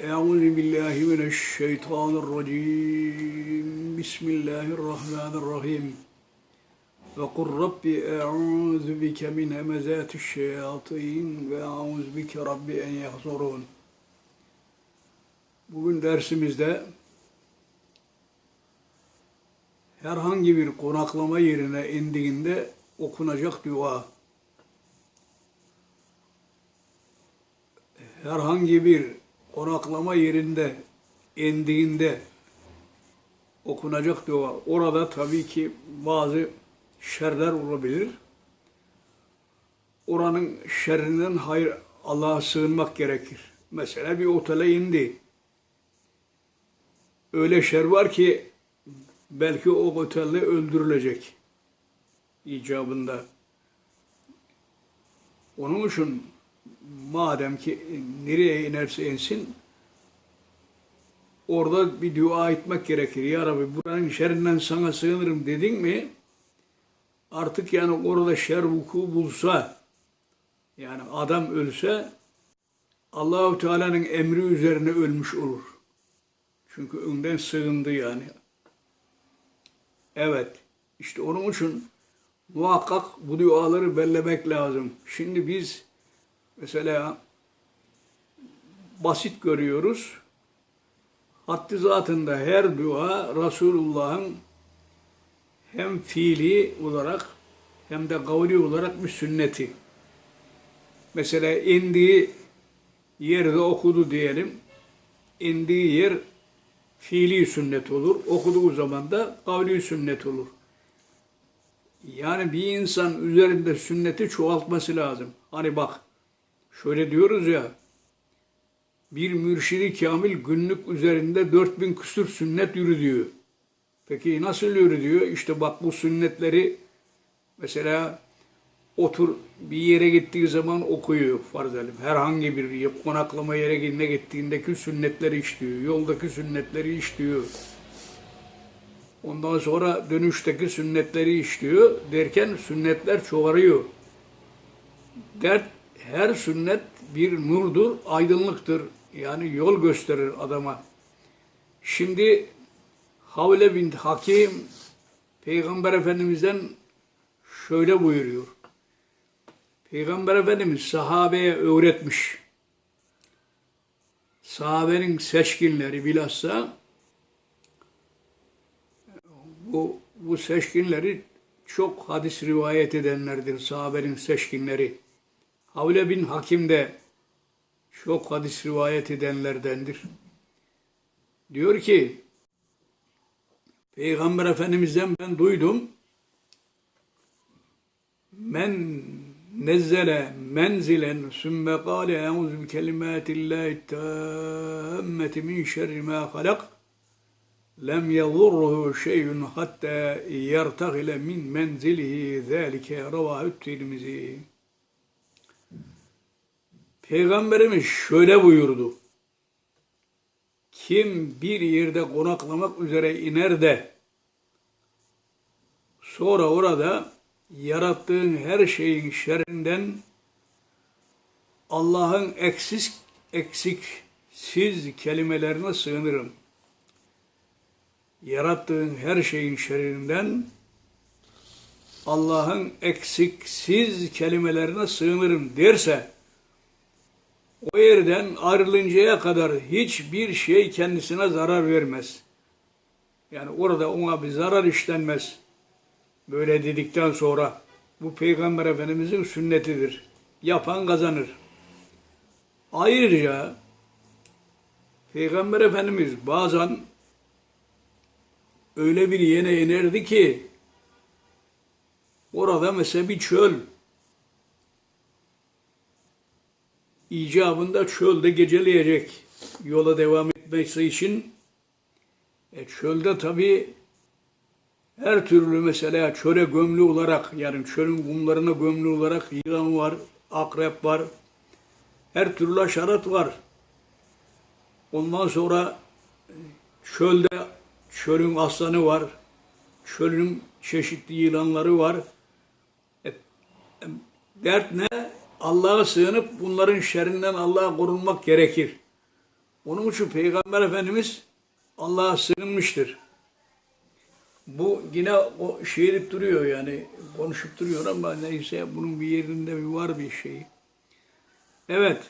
Euzu billahi mineşşeytanirracim. Bismillahirrahmanirrahim. Ve kur Rabbi euzu bike min hemezatiş şeyatin ve euzu bike Rabbi en yahzurun. Bugün dersimizde herhangi bir konaklama yerine indiğinde okunacak dua. Herhangi bir konaklama yerinde indiğinde okunacak dua. Orada tabii ki bazı şerler olabilir. Oranın şerrinden hayır Allah'a sığınmak gerekir. Mesela bir otele indi. Öyle şer var ki belki o otelde öldürülecek icabında. Onun için madem ki nereye inerse insin orada bir dua etmek gerekir. Ya Rabbi buranın şerrinden sana sığınırım dedin mi artık yani orada şer vuku bulsa yani adam ölse Allahu Teala'nın emri üzerine ölmüş olur. Çünkü önden sığındı yani. Evet. işte onun için muhakkak bu duaları bellemek lazım. Şimdi biz mesela basit görüyoruz. Haddi zatında her dua Resulullah'ın hem fiili olarak hem de kavli olarak bir sünneti. Mesela indiği yerde okudu diyelim. indiği yer fiili sünnet olur. Okuduğu zaman da kavli sünnet olur. Yani bir insan üzerinde sünneti çoğaltması lazım. Hani bak şöyle diyoruz ya bir mürşidi kamil günlük üzerinde 4000 küsür sünnet yürütüyor. Peki nasıl yürütüyor? İşte bak bu sünnetleri mesela otur bir yere gittiği zaman okuyor farz edelim. Herhangi bir konaklama yere ne gittiğindeki sünnetleri işliyor. Yoldaki sünnetleri işliyor. Ondan sonra dönüşteki sünnetleri işliyor derken sünnetler çoğarıyor. Dert her sünnet bir nurdur, aydınlıktır. Yani yol gösterir adama. Şimdi Havle bin Hakim Peygamber Efendimiz'den şöyle buyuruyor. Peygamber Efendimiz sahabeye öğretmiş. Sahabenin seçkinleri bilhassa bu, bu seçkinleri çok hadis rivayet edenlerdir sahabenin seçkinleri. Havle bin Hakim de çok hadis rivayet edenlerdendir. Diyor ki Peygamber Efendimiz'den ben duydum. Men nezzele menzilen sümme kâle eûzü bi kelimâtillâhi tâmmeti min şerri mâ halak lem yadurruhu şey'un hatta yertagile min menzilihi zâlike ravâhü tirmizi. Peygamberimiz şöyle buyurdu. Kim bir yerde konaklamak üzere iner de sonra orada yarattığın her şeyin şerrinden Allah'ın eksik eksiksiz kelimelerine sığınırım. Yarattığın her şeyin şerrinden Allah'ın eksiksiz kelimelerine sığınırım derse o yerden ayrılıncaya kadar hiçbir şey kendisine zarar vermez. Yani orada ona bir zarar işlenmez. Böyle dedikten sonra bu Peygamber Efendimizin sünnetidir. Yapan kazanır. Ayrıca Peygamber Efendimiz bazen öyle bir yere inerdi ki orada mesela bir çöl icabında çölde geceleyecek yola devam etmesi için e, çölde tabi her türlü mesela çöre gömlü olarak yani çölün kumlarına gömlü olarak yılan var, akrep var, her türlü haşerat var. Ondan sonra e, çölde çölün aslanı var, çölün çeşitli yılanları var. E, e, dert ne? Allah'a sığınıp bunların şerrinden Allah'a korunmak gerekir. Onun için Peygamber Efendimiz Allah'a sığınmıştır. Bu yine o şiirip duruyor yani konuşup duruyor ama neyse bunun bir yerinde bir var bir şey. Evet.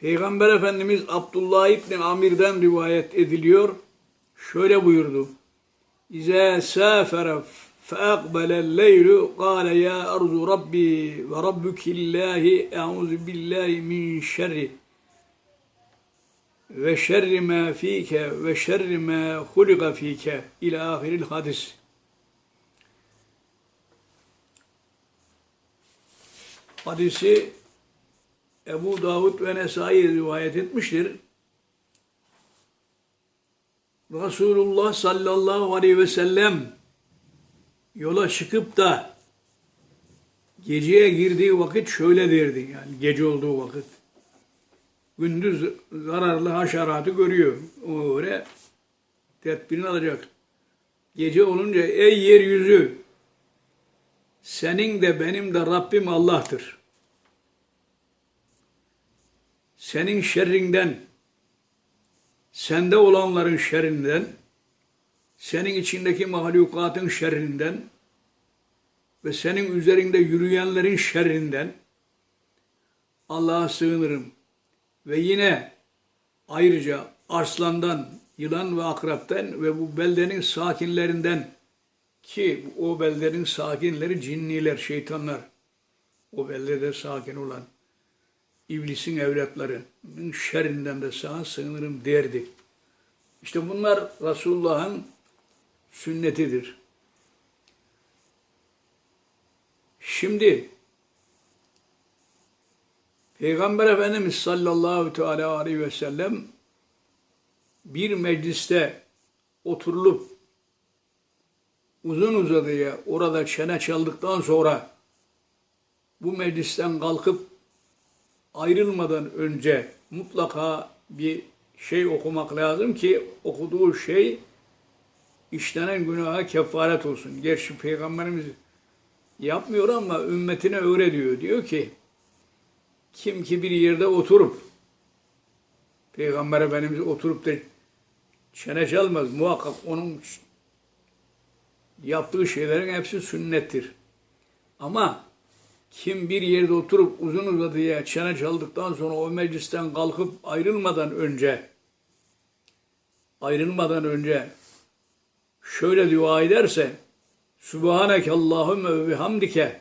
Peygamber Efendimiz Abdullah İbni Amir'den rivayet ediliyor. Şöyle buyurdu. İze safere فأقبل الليل قال يا أرض ربي وربك الله أعوذ بالله من شر ve şerri ma fike ve şerri ma huliga fike ila ahiril hadis. Hadisi Ebu Davud ve Nesai rivayet etmiştir. Resulullah sallallahu aleyhi ve sellem yola çıkıp da geceye girdiği vakit şöyle derdi yani gece olduğu vakit gündüz zararlı haşeratı görüyor. O öyle tedbirini alacak. Gece olunca ey yeryüzü senin de benim de Rabbim Allah'tır. Senin şerrinden, sende olanların şerrinden, senin içindeki mahlukatın şerrinden ve senin üzerinde yürüyenlerin şerrinden Allah'a sığınırım. Ve yine ayrıca arslandan, yılan ve akraptan ve bu beldenin sakinlerinden ki o beldenin sakinleri cinniler, şeytanlar. O beldede sakin olan iblisin evlatlarının şerrinden de sana sığınırım derdi. İşte bunlar Resulullah'ın sünnetidir. Şimdi Peygamber Efendimiz sallallahu teala aleyhi ve sellem bir mecliste oturulup uzun uzadıya orada çene çaldıktan sonra bu meclisten kalkıp ayrılmadan önce mutlaka bir şey okumak lazım ki okuduğu şey işlenen günaha kefaret olsun. Gerçi Peygamberimiz yapmıyor ama ümmetine öğretiyor. Diyor ki kim ki bir yerde oturup Peygamber Efendimiz oturup da çene çalmaz. Muhakkak onun yaptığı şeylerin hepsi sünnettir. Ama kim bir yerde oturup uzun uzadıya çene çaldıktan sonra o meclisten kalkıp ayrılmadan önce ayrılmadan önce şöyle dua ederse Subhaneke Allahümme ve bihamdike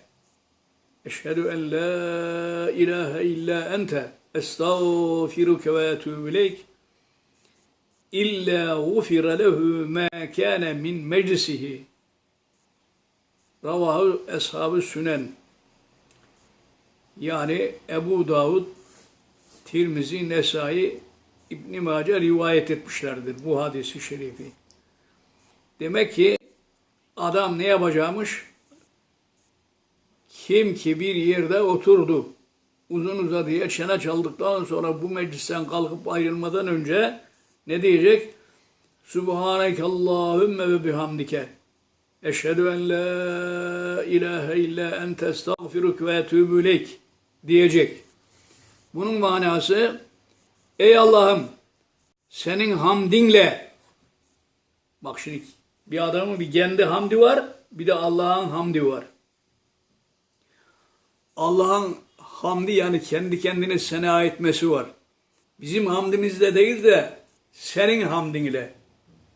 Eşhedü en la ilahe illa ente estağfiruke ve etûbü ileyk. İlla gufira lehu ma kana min meclisihi. Ravahu Eshab-ı Sünen. Yani Ebu Davud, Tirmizi, Nesai, İbn Mace rivayet etmişlerdir bu hadisi şerifi. Demek ki adam ne yapacakmış? Kim ki bir yerde oturdu, uzun uzadıya çene çaldıktan sonra bu meclisten kalkıp ayrılmadan önce ne diyecek? Subhaneke Allahümme ve bihamdike. Eşhedü en la ilahe illa ente estağfiruk ve etûbü ileyk diyecek. Bunun manası ey Allah'ım senin hamdinle bak şimdi bir adamın bir kendi hamdi var bir de Allah'ın hamdi var. Allah'ın hamdi yani kendi kendine sena etmesi var. Bizim hamdimizde değil de senin hamdinle.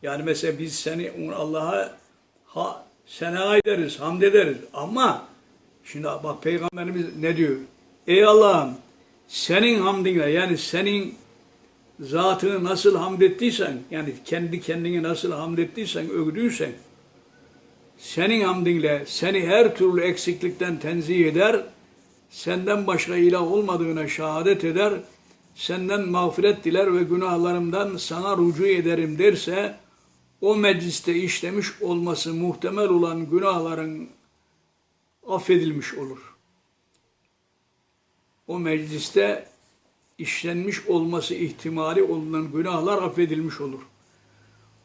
Yani mesela biz seni Allah'a ha, sena ederiz, hamd ederiz. Ama şimdi bak Peygamberimiz ne diyor? Ey Allah'ım senin hamdinle yani senin zatını nasıl hamd ettiysen yani kendi kendini nasıl hamd ettiysen, övdüysen senin hamdinle seni her türlü eksiklikten tenzih eder, senden başka ilah olmadığına şehadet eder, senden mağfiret diler ve günahlarımdan sana rücu ederim derse, o mecliste işlemiş olması muhtemel olan günahların affedilmiş olur. O mecliste işlenmiş olması ihtimali olunan günahlar affedilmiş olur.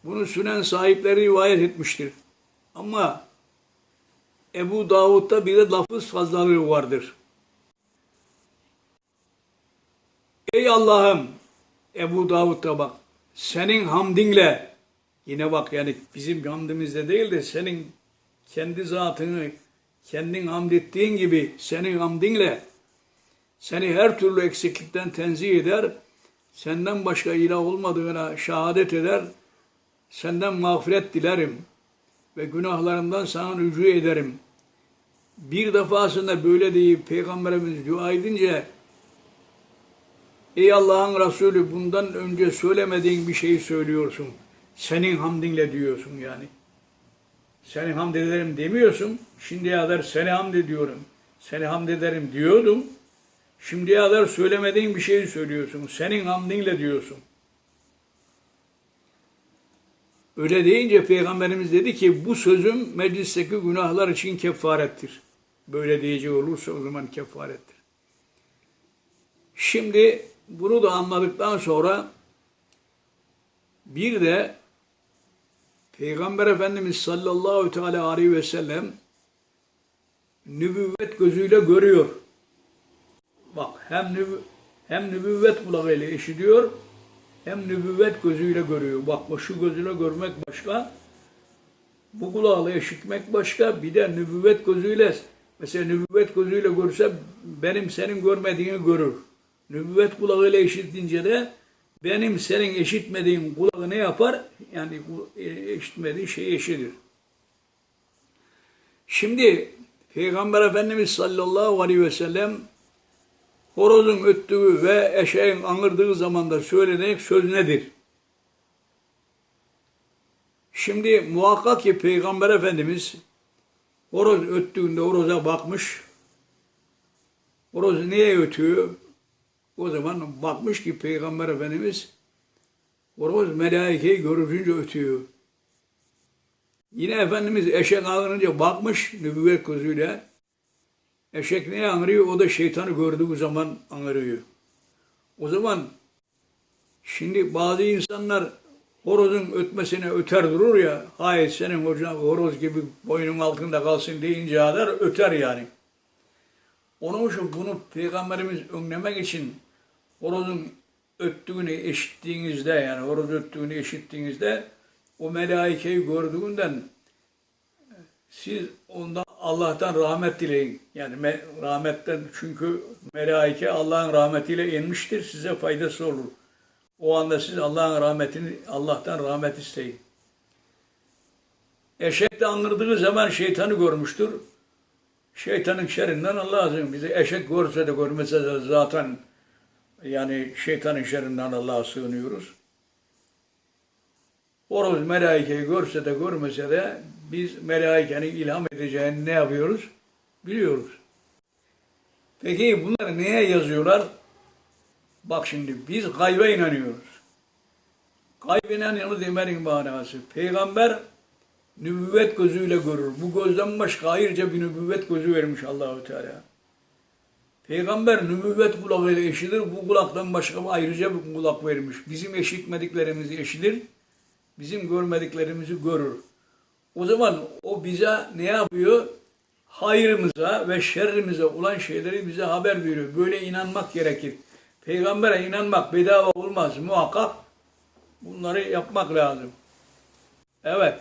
Bunu sünen sahipleri rivayet etmiştir. Ama Ebu Davud'da bir de lafız fazlalığı vardır. Ey Allah'ım Ebu Davud'da bak senin hamdinle yine bak yani bizim hamdimizde değil de senin kendi zatını kendin hamd ettiğin gibi senin hamdinle seni her türlü eksiklikten tenzih eder, senden başka ilah olmadığına şehadet eder, senden mağfiret dilerim ve günahlarımdan sana rücu ederim. Bir defasında böyle deyip Peygamberimiz dua edince Ey Allah'ın Resulü bundan önce söylemediğin bir şeyi söylüyorsun. Senin hamdinle diyorsun yani. Seni hamd ederim demiyorsun. Şimdiye kadar seni hamd ediyorum. Seni hamd ederim diyordum. Şimdiye kadar söylemediğin bir şeyi söylüyorsun. Senin hamdinle diyorsun. Öyle deyince Peygamberimiz dedi ki bu sözüm meclisteki günahlar için kefarettir. Böyle diyecek olursa o zaman kefarettir. Şimdi bunu da anladıktan sonra bir de Peygamber Efendimiz sallallahu teala aleyhi ve sellem nübüvvet gözüyle görüyor. Bak hem nübü, hem nübüvvet kulağıyla işitiyor hem nübüvvet gözüyle görüyor. Bak şu gözüyle görmek başka, bu kulağıyla işitmek başka, bir de nübüvvet gözüyle mesela nübüvvet gözüyle görse benim senin görmediğini görür. Nübüvvet kulağıyla işitince de benim senin eşitmediğin kulağı ne yapar? Yani bu e, eşitmediği şey eşidir. Şimdi Peygamber Efendimiz sallallahu aleyhi ve sellem horozun öttüğü ve eşeğin anırdığı zamanda söylenen söz nedir? Şimdi muhakkak ki Peygamber Efendimiz horoz öttüğünde horoza bakmış. Horoz niye ötüyor? O zaman bakmış ki Peygamber Efendimiz horoz melaikeyi görünce ötüyor. Yine Efendimiz eşek ağırınca bakmış nübüvvet gözüyle. Eşek neye anırıyor? O da şeytanı gördüğü zaman anırıyor. O zaman şimdi bazı insanlar horozun ötmesine öter durur ya. Hayır senin hocam horoz gibi boynun altında kalsın deyince kadar öter yani. Onun için bunu Peygamberimiz önlemek için horozun öttüğünü eşittiğinizde yani horoz öttüğünü eşittiğinizde o melaikeyi gördüğünden siz ondan Allah'tan rahmet dileyin. Yani me- rahmetten çünkü melaike Allah'ın rahmetiyle inmiştir. Size faydası olur. O anda siz Allah'ın rahmetini Allah'tan rahmet isteyin. Eşek de anırdığı zaman şeytanı görmüştür. Şeytanın şerrinden Allah azim. Bizi eşek görse de görmese de zaten yani şeytanın şerrinden Allah'a sığınıyoruz. Horoz melaikeyi görse de görmese de biz melaikenin ilham edeceğini ne yapıyoruz? Biliyoruz. Peki bunları neye yazıyorlar? Bak şimdi biz gaybe inanıyoruz. Gaybe inanıyoruz demenin manası. Peygamber nübüvvet gözüyle görür. Bu gözden başka ayrıca bir nübüvvet gözü vermiş Allahu Teala. Peygamber nübüvvet kulağıyla eşidir. Bu kulaktan başka ayrıca bir kulak vermiş. Bizim eşitmediklerimizi eşidir. Bizim görmediklerimizi görür. O zaman o bize ne yapıyor? Hayrımıza ve şerrimize olan şeyleri bize haber veriyor. Böyle inanmak gerekir. Peygambere inanmak bedava olmaz. Muhakkak bunları yapmak lazım. Evet.